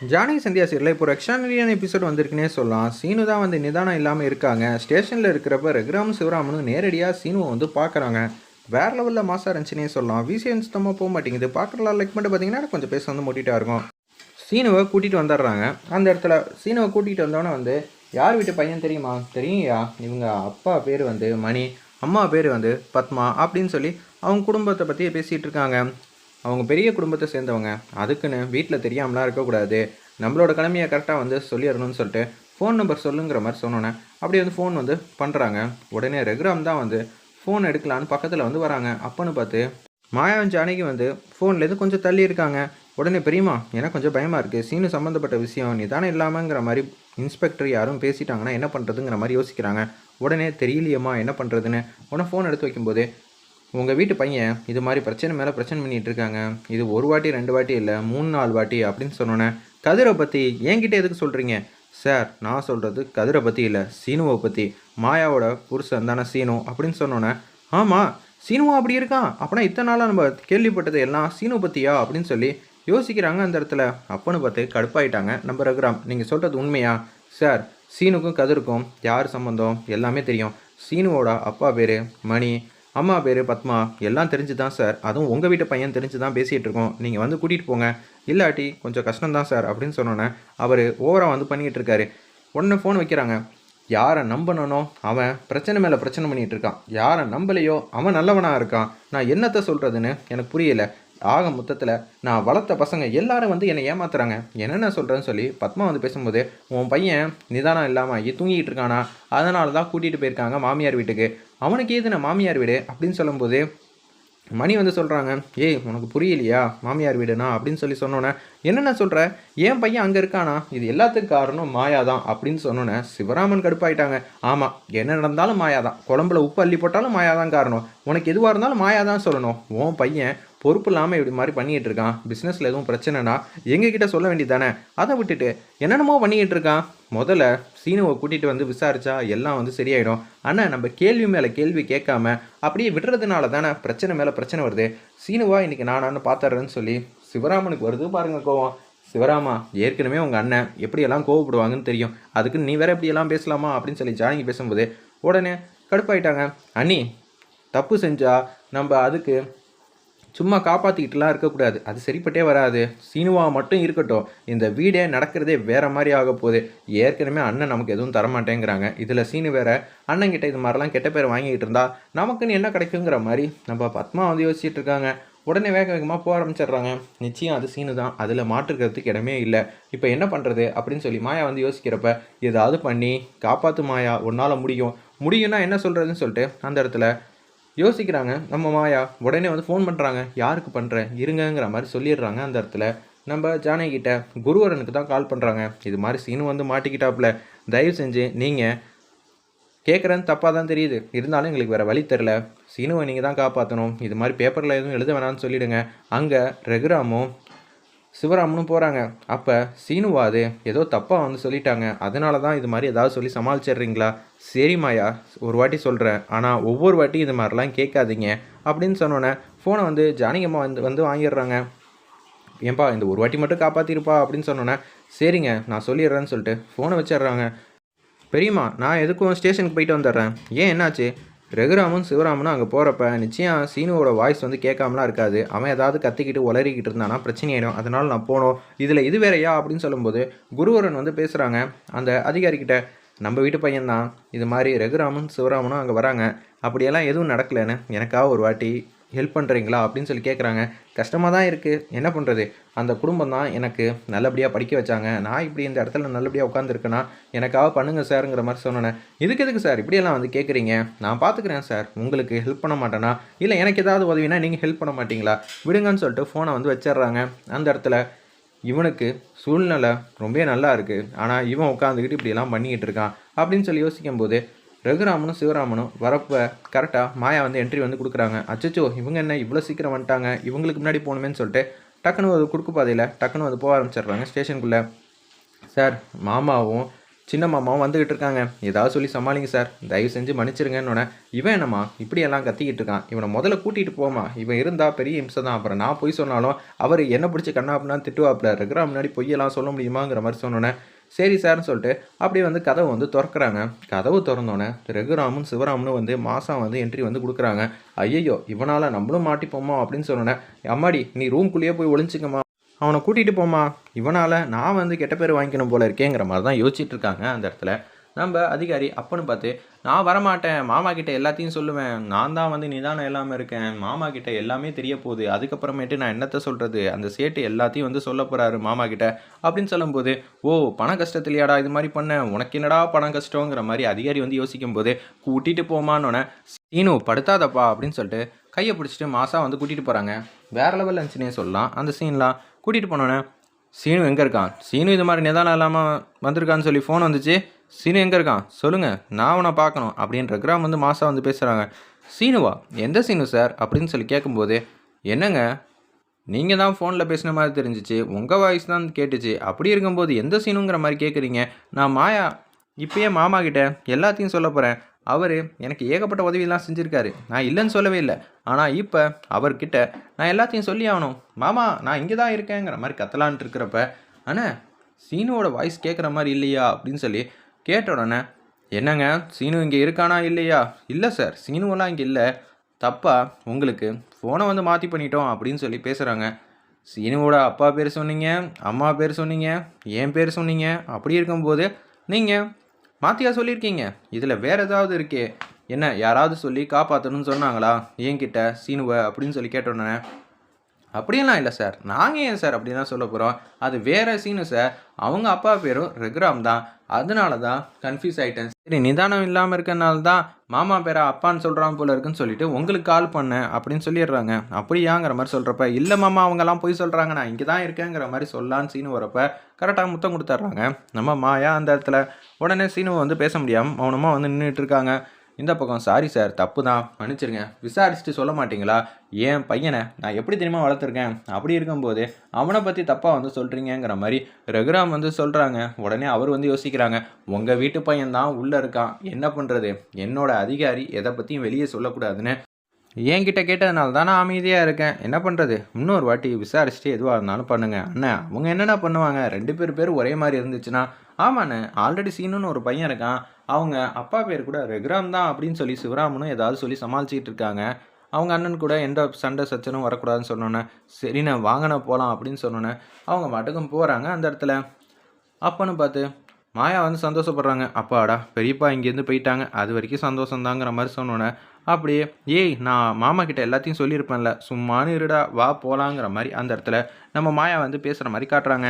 ஜானகி சந்தியா சீரில் இப்போ ஒரு எக்ஸ்ட்ரானரியான எபிசோட் வந்திருக்குன்னே சொல்லலாம். சீனு தான் வந்து நிதானம் இல்லாமல் இருக்காங்க. ஸ்டேஷனில் இருக்கிறப்ப ரகுராம் சிவராமனும் நேரடியாக சீனுவை வந்து பார்க்குறாங்க. வேற லெவலில் மாசாக இருந்துச்சுன்னே சொல்லலாம். விசிஎன் சுத்தமாக போக மாட்டேங்குது. பார்க்குறலாம் லைக் மட்டும் பார்த்தீங்கன்னா கொஞ்சம் பேச வந்து மூட்டிகிட்டா இருக்கும். சீனுவை கூட்டிகிட்டு வந்துடுறாங்க. அந்த இடத்துல சீனுவை கூட்டிகிட்டு வந்தோன்னே வந்து யார் வீட்டு பையன் தெரியுமா? தெரியுங்கயா இவங்க அப்பா பேர் வந்து மணி. அம்மா பேர் வந்து பத்மா. அப்படின்னு சொல்லி அவங்க குடும்பத்தை பற்றி பேசிகிட்டு இருக்காங்க. அவங்க பெரிய குடும்பத்தை சேர்ந்தவங்க. அதுக்குன்னு வீட்டில் தெரியாமலாம் இருக்கக்கூடாது. நம்மளோட கடமையை கரெக்டாக வந்து சொல்லிடணும்னு சொல்லிட்டு ஃபோன் நம்பர் சொல்லுங்கிற மாதிரி சொன்னோன்னே அப்படியே வந்து ஃபோன் வந்து பண்ணுறாங்க உடனே ரெகுராம் தான் வந்து ஃபோன் எடுக்கலான்னு பக்கத்தில் வந்து வராங்க. அப்போன்னு பார்த்து மாயாவன் ஜானகி வந்து ஃபோன்லேருந்து கொஞ்சம் தள்ளி இருக்காங்க. உடனே பெரியம்மா எனக்கு கொஞ்சம் பயமாக இருக்குது சீனு சம்மந்தப்பட்ட விஷயம் நீ தானே இல்லாமங்கிற மாதிரி இன்ஸ்பெக்டர் யாரும் பேசிட்டாங்கன்னா என்ன பண்ணுறதுங்கிற மாதிரி யோசிக்கிறாங்க. உடனே தெரியலையம்மா என்ன பண்ணுறதுன்னு உடனே ஃபோன் எடுத்து வைக்கும்போது உங்கள் வீட்டு பையன் இது மாதிரி பிரச்சனை மேலே பிரச்சனை பண்ணிகிட்டு இருக்காங்க. இது ஒரு வாட்டி ரெண்டு வாட்டி இல்லை மூணு நாலு வாட்டி அப்படின்னு சொன்னோன்னே கதிரை பற்றி என்கிட்ட எதுக்கு சொல்கிறீங்க சார் நான் சொல்கிறது கதிரை பற்றி இல்லை சீனுவை பற்றி மாயாவோட புருஷன் தானே சீனு அப்படின்னு சொன்னோன்னே ஆமாம் சீனுவா அப்படி இருக்கான். அப்படின்னா இத்தனை நாளாக நம்ம கேள்விப்பட்டது எல்லாம் சீனு பற்றியா அப்படின்னு சொல்லி யோசிக்கிறாங்க அந்த இடத்துல. அப்பன்னு பார்த்து கடுப்பாயிட்டாங்க நம்ம ரகுராம். நீங்கள் சொல்கிறது உண்மையா? சார் சீனுக்கும் கதிருக்கும் யார் சம்மந்தம் எல்லாமே தெரியும். சீனுவோட அப்பா பேர் மணி. அம்மா பேர் பத்மா. எல்லாம் தெரிஞ்சு தான் சார். அதுவும் உங்கள் வீட்டு பையன் தெரிஞ்சு தான் பேசிகிட்டு இருக்கோம் நீங்கள் வந்து கூட்டிகிட்டு போங்க. இல்லாட்டி கொஞ்சம் கஷ்டம் தான் சார் அப்படின்னு சொன்னோன்னே அவர் ஓவராக வந்து பண்ணிக்கிட்டு இருக்காரு உடனே ஃபோன் வைக்கிறாங்க. யாரை நம்பணுனோ அவன் பிரச்சனை மேலே பிரச்சனை பண்ணிகிட்டு இருக்கான் யாரை நம்பலையோ அவன் நல்லவனாக இருக்கான். நான் என்னத்தை சொல்கிறதுன்னு எனக்கு புரியலை. ஆக மொத்தத்தில் நான் வளர்த்த பசங்க எல்லாரும் வந்து என்னை ஏமாத்துறாங்க. என்னென்ன சொல்கிறேன்னு சொல்லி பத்மா வந்து பேசும்போது உன் பையன் நிதானம் இல்லாமல் தூங்கிட்டு இருக்கானா அதனால தான் கூட்டிகிட்டு போயிருக்காங்க மாமியார் வீட்டுக்கு. அவனுக்கு ஏதுன மாமியார் வீடு? அப்படின்னு சொல்லும்போது மணி வந்து சொல்கிறாங்க ஏய் உனக்கு புரியலையா? மாமியார் வீடுனா? அப்படின்னு சொல்லி சொன்னோன்னே என்னென்ன சொல்கிற என் பையன் அங்கே இருக்கானா? இது எல்லாத்துக்கும் காரணம் மாயா தான் அப்படின்னு சொன்னோன்னே சிவராமன் கடுப்பாயிட்டாங்க. ஆமாம் என்ன நடந்தாலும் மாயா தான். குழம்புல உப்பு அள்ளி போட்டாலும் மாயா தான் காரணம். உனக்கு எதுவாக இருந்தாலும் மாயா தான் சொல்லணும். உன் பையன் பொறுப்பு இல்லாமல் இப்படி மாதிரி பண்ணிகிட்டு இருக்கான். பிஸ்னஸில் எதுவும் பிரச்சனைனா எங்ககிட்ட சொல்ல வேண்டியது தானே? அதை விட்டுட்டு என்னென்னமோ பண்ணிக்கிட்டு இருக்கான். முதல்ல சீனுவை கூட்டிகிட்டு வந்து விசாரிச்சா எல்லாம் வந்து சரியாயிடும். ஆனால் நம்ம கேள்வி மேலே கேள்வி கேட்காம அப்படியே விடுறதுனால தானே பிரச்சனை மேலே பிரச்சனை வருது. சீனுவா இன்றைக்கி நானான்னு பார்த்துட்றேன்னு சொல்லி சிவராமனுக்கு வருது பாருங்கள் கோவம். சிவராமா ஏற்கனவே உங்கள் அண்ணன் எப்படியெல்லாம் கோவப்படுவாங்கன்னு தெரியும். அதுக்கு நீ வேற எப்படியெல்லாம் பேசலாமா அப்படின்னு சொல்லி ஜானகி பேசும்போது உடனே கடுப்பாயிட்டாங்க. அண்ணி தப்பு செஞ்சால் நம்ம அதுக்கு சும்மா காப்பாற்றிக்கிட்டுலாம் இருக்கக்கூடாது. அது சரிப்பட்டே வராது. சீனுவா மட்டும் இருக்கட்டும். இந்த வீடே நடக்கிறதே வேறு மாதிரி ஆக போகுது. ஏற்கனவே அண்ணன் நமக்கு எதுவும் தரமாட்டேங்கிறாங்க. இதில் சீனு வேற அண்ணன் கிட்ட இது மாதிரிலாம் கெட்ட பேர் வாங்கிக்கிட்டு இருந்தா நமக்குன்னு என்ன கிடைக்குங்கிற மாதிரி நம்ம பத்மா வந்து யோசிச்சுட்டு இருக்காங்க. உடனே வேக வேகமாக போக ஆரம்பிச்சிடுறாங்க. நிச்சயம் அது சீனு தான். அதில் மாற்றுக்கிறதுக்கு இடமே இல்லை. இப்போ என்ன பண்ணுறது அப்படின்னு சொல்லி மாயா வந்து யோசிக்கிறப்ப ஏதாவது பண்ணி காப்பாற்று மாயா. உன்னால் முடியும். முடியும்னா என்ன சொல்கிறதுன்னு சொல்லிட்டு அந்த இடத்துல யோசிக்கிறாங்க நம்ம மாயா உடனே வந்து ஃபோன் பண்ணுறாங்க யாருக்கு பண்ணுறேன் இருங்கங்கிற மாதிரி சொல்லிடுறாங்க அந்த இடத்துல. நம்ம ஜானகிட்ட குருவரனுக்கு தான் கால் பண்ணுறாங்க இது மாதிரி சீனு வந்து மாட்டிக்கிட்டாப்புல. தயவு செஞ்சு நீங்கள் கேட்குறேன்னு தப்பாக தான் தெரியுது. இருந்தாலும் எங்களுக்கு வேறு வழி தெரில சீனுவை நீங்கள் தான் காப்பாற்றணும் இது மாதிரி பேப்பரில் எதுவும் எழுத வேணாம்னு சொல்லிவிடுங்க அங்கே ரகுராமும் சிவராமனும் போகிறாங்க அப்போ சீனுவாது ஏதோ தப்பாக வந்து சொல்லிட்டாங்க. அதனால தான் இது மாதிரி ஏதாவது சொல்லி சமாளிச்சிடுறீங்களா? சரி மாயா ஒரு வாட்டி சொல்கிறேன் ஆனால் ஒவ்வொரு வாட்டி இது மாதிரிலாம் கேட்காதீங்க அப்படின்னு சொன்னோன்னே ஃபோனை வந்து ஜானகம்மா வந்து வந்து வாங்கிடுறாங்க. ஏன்பா இந்த ஒரு வாட்டி மட்டும் காப்பாற்றிருப்பா அப்படின்னு சொன்னோன்னே சரிங்க நான் சொல்லிடுறேன்னு சொல்லிட்டு ஃபோனை வச்சிடுறாங்க. பெரியம்மா நான் எதுக்கும் ஸ்டேஷனுக்கு போயிட்டு வந்துடுறேன். ஏன் என்னாச்சு? ரகுராமும் சிவராமனும் அங்கே போகிறப்ப நிச்சயம் சீனுவோட வாய்ஸ் வந்து கேட்காமலாம் இருக்காது. அவன் ஏதாவது கத்திக்கிட்டு உளறிக்கிட்டு இருந்தானா பிரச்சனையாயிடும் அதனால் நான் போனோம். இதில் இது வேறையா அப்படின்னு சொல்லும்போது குருவரன் வந்து பேசுகிறாங்க அந்த அதிகாரிக்கிட்ட நம்ம வீட்டு பையன்தான். இது மாதிரி ரகுராமன் சிவராமனும் அங்கே வராங்க. அப்படியெல்லாம் எதுவும் நடக்கலைன்னு எனக்காக ஒரு வாட்டி ஹெல்ப் பண்ணுறீங்களா அப்படின்னு சொல்லி கேட்குறாங்க கஷ்டமாக தான் இருக்குது என்ன பண்ணுறது அந்த குடும்பம் தான் எனக்கு நல்லபடியாக படிக்க வச்சாங்க. நான் இப்படி இந்த இடத்துல நல்லபடியாக உட்காந்துருக்கேன்னா எனக்காக பண்ணுங்கள் சாருங்கிற மாதிரி சொன்னேன் இதுக்கு எதுக்கு சார் இப்படியெல்லாம் வந்து கேட்குறீங்க நான் பார்த்துக்கிறேன் சார் உங்களுக்கு ஹெல்ப் பண்ண மாட்டேனா? இல்லை எனக்கு ஏதாவது உதவினா நீங்கள் ஹெல்ப் பண்ண மாட்டீங்களா? விடுங்கன்னு சொல்லிட்டு ஃபோனை வந்து வச்சிடுறாங்க. அந்த இடத்துல இவனுக்கு சூழ்நிலை ரொம்ப நல்லா இருக்குது ஆனால் இவன் உட்காந்துக்கிட்டு இப்படியெல்லாம் பண்ணிக்கிட்டு இருக்கான். அப்படின்னு சொல்லி யோசிக்கும்போது ரகுராமனும் சிவராமனும் வரப்போ கரெக்டாக மாயா வந்து என்ட்ரி வந்து கொடுக்குறாங்க. அச்சச்சோ இவங்க என்ன இவ்வளோ சீக்கிரம் வந்துட்டாங்க? இவங்களுக்கு முன்னாடி போகணுமேன்னு சொல்லிட்டு டக்குன்னு ஒரு குறுக்கு பாதையில் டக்குன்னு வந்து போக ஆரம்பிச்சிடுறாங்க ஸ்டேஷனுக்குள்ளே. சார் மாமாவும் சின்ன மாமாவும் வந்துக்கிட்டு இருக்காங்க. ஏதாவது சொல்லி சமாளிங்க சார். தயவு செஞ்சு மன்னிச்சிருங்கன்னு இவன் என்னம்மா இப்படியெல்லாம் கத்திக்கிட்டு இருக்கான். இவனை முதல்ல கூட்டிகிட்டு போமா இவன் இருந்தால் பெரிய இம்சை தான். அப்புறம் நான் போய் சொன்னாலும் அவர் என்ன பிடிச்சி கண்ணா அப்படின்னா திட்டுவாப்பில். இருக்கிற முன்னாடி பொய்யெல்லாம் சொல்ல முடியுமாங்கிற மாதிரி சொன்னோன்னே சரி சார்னு சொல்லிட்டு அப்படியே வந்து கதவை வந்து திறக்கிறாங்க. கதவு திறந்தோன்னே ரகுராமும் சிவராமனும் வந்து மாதம் வந்து என்ட்ரி வந்து கொடுக்குறாங்க. ஐயையோ இவனால் நம்மளும் மாட்டிப்போமா அப்படின்னு சொன்னோன்னே அம்மாடி நீ ரூம்குள்ளேயே போய் ஒளிஞ்சிக்கமா அவனை கூட்டிகிட்டு போமா இவனால் நான் வந்து கெட்ட பேர் வாங்கிக்கணும் போல இருக்கேங்கிற மாதிரி தான் யோசிச்சுட்டு இருக்காங்க அந்த இடத்துல. நம்ம அதிகாரி அப்பன்னு பார்த்து நான் வரமாட்டேன். மாமா கிட்ட எல்லாத்தையும் சொல்லுவேன். நான் தான் வந்து நிதானம் இல்லாமல் இருக்கேன். மாமா கிட்ட எல்லாமே தெரிய போகுது. அதுக்கப்புறமேட்டு நான் என்னத்த சொல்கிறது அந்த சேட்டு எல்லாத்தையும் வந்து சொல்ல போகிறாரு மாமா கிட்ட. அப்படின்னு சொல்லும்போது ஓ பண கஷ்டத்துலையாடா இது மாதிரி பண்ண? உனக்கு என்னடா பணம் கஷ்டங்கிற மாதிரி அதிகாரி வந்து யோசிக்கும் போது கூட்டிகிட்டு போமான்னொன்னே சீனு படுத்தாதப்பா. அப்படின்னு சொல்லிட்டு கையை பிடிச்சிட்டு மாசாக வந்து கூட்டிகிட்டு போகிறாங்க வேறு லெவல் இருந்துச்சுன்னே சொல்லலாம். அந்த சீன்லாம் கூட்டிகிட்டு போனோன்னே சீனு எங்கே இருக்கான்? சீனு இது மாதிரி நிதானம் இல்லாமல் வந்திருக்கான்னு சொல்லி ஃபோன் வந்துச்சு. சீனு எங்கே இருக்கான்? சொல்லுங்கள் நான் அவனை பார்க்கணும் அப்படின்ற கிராம் வந்து மாசா வந்து பேசுகிறாங்க சீனுவா எந்த சீனு சார்? அப்படின்னு சொல்லி கேட்கும்போது என்னங்க நீங்கள் தான் ஃபோனில் பேசின மாதிரி தெரிஞ்சிச்சு உங்கள் வாய்ஸ் தான் கேட்டுச்சு. அப்படி இருக்கும்போது எந்த சீனுங்கிற மாதிரி கேட்குறீங்க நான் மாயா இப்போயே மாமா கிட்ட எல்லாத்தையும் சொல்ல போகிறேன் அவர் எனக்கு ஏகப்பட்ட உதவியெல்லாம் செஞ்சுருக்காரு. நான் இல்லைன்னு சொல்லவே இல்லை. ஆனால் இப்போ அவர்கிட்ட நான் எல்லாத்தையும் சொல்லி ஆகணும். மாமா நான் இங்கே தான் இருக்கேங்கிற மாதிரி கத்தலான்ட்டு இருக்கிறப்ப ஆனால் சீனுவோட வாய்ஸ் கேட்குற மாதிரி இல்லையா? அப்படின்னு சொல்லி கேட்ட உடனே என்னங்க சீனு இங்கே இருக்கானா இல்லையா? இல்லை சார். சீனுவெல்லாம் இங்கே இல்லை. தப்பா. உங்களுக்கு ஃபோனை வந்து மாற்றி பண்ணிட்டோம் அப்படின்னு சொல்லி பேசுகிறாங்க சீனுவோட அப்பா பேர் சொன்னீங்க அம்மா பேர் சொன்னீங்க என் பேர் சொன்னீங்க அப்படி இருக்கும்போது நீங்கள் மாத்தியா சொல்லியிருக்கீங்க? இதில் வேறு ஏதாவது இருக்கே. என்ன யாராவது சொல்லி காப்பாற்றணும்னு சொன்னாங்களா? என்கிட்ட சீனுவை அப்படின்னு சொல்லி கேட்டோன்னே அப்படியெல்லாம் இல்லை சார் நாங்கள் ஏன் சார் அப்படி தான் சொல்ல போகிறோம் அது வேற சீனு சார் அவங்க அப்பா பேரும் ரகுராம் தான். அதனால தான் கன்ஃபியூஸ் ஆகிட்டேன் சரி நிதானம் இல்லாமல் இருக்கனால தான் மாமா பேரா அப்பான்னு சொல்கிறான் போல இருக்குன்னு சொல்லிட்டு உங்களுக்கு கால் பண்ணேன் அப்படின்னு சொல்லிடுறாங்க. அப்படியாங்கிற மாதிரி சொல்கிறப்ப இல்லை மாமா அவங்கெல்லாம் போய் சொல்கிறாங்க நான் இங்கே தான் இருக்கேங்கிற மாதிரி சொல்லான்னு சீனு வரப்ப கரெக்டாக முத்தம் கொடுத்துட்றாங்க. நம்ம மாயா அந்த இடத்துல உடனே சீனுவை வந்து பேச முடியாமல் மௌனமாக வந்து நின்றுட்டு இருக்காங்க. இந்த பக்கம் சாரி சார் தப்பு தான் மன்னிச்சிருங்க. விசாரிச்சுட்டு சொல்ல மாட்டீங்களா? என் பையனை நான் எப்படி தெரியுமா வளர்த்துருக்கேன்? அப்படி இருக்கும்போது அவனை பற்றி தப்பாக வந்து சொல்கிறீங்கிற மாதிரி ரகுராம் வந்து சொல்கிறாங்க உடனே அவர் வந்து யோசிக்கிறாங்க. உங்கள் வீட்டு பையன் தான் உள்ளே இருக்கான். என்ன பண்ணுறது என்னோட அதிகாரி எதை பற்றியும் வெளியே சொல்லக்கூடாதுன்னு என்கிட்ட கேட்டதுனால தான் நான் அமைதியாக இருக்கேன். என்ன பண்ணுறது இன்னொரு வாட்டி விசாரிச்சுட்டு எதுவாக இருந்தாலும் பண்ணுங்கள் அண்ணன் அவங்க என்னென்ன பண்ணுவாங்க? ரெண்டு பேர் பேர் ஒரே மாதிரி இருந்துச்சுன்னா? ஆமாண்ணே ஆல்ரெடி சீனுன்னு ஒரு பையன் இருக்கான். அவங்க அப்பா பேர் கூட ரெகுராம் தான் அப்படின்னு சொல்லி சிவராமனும் ஏதாவது சொல்லி சமாளிச்சிக்கிட்டு இருக்காங்க. அவங்க அண்ணன் கூட எந்த சண்டை சச்சனும் வரக்கூடாதுன்னு சொன்னோன்னே சரிண்ணே வாங்கினா போகலாம் அப்படின்னு சொன்னோன்னே அவங்க மட்டுக்கும் போகிறாங்க அந்த இடத்துல. அப்பன்னு பார்த்து மாயா வந்து சந்தோஷப்படுறாங்க. அப்பாடா பெரியப்பா இங்கேருந்து போயிட்டாங்க. அது வரைக்கும் சந்தோஷம்தாங்கிற மாதிரி சொன்னோன்னே அப்படியே ஏய் நான் மாமா கிட்ட எல்லாத்தையும் சொல்லியிருப்பேன்ல சும்மானு இருடா வா போகலாங்கிற மாதிரி அந்த இடத்துல நம்ம மாயா வந்து பேசுகிற மாதிரி காட்டுறாங்க.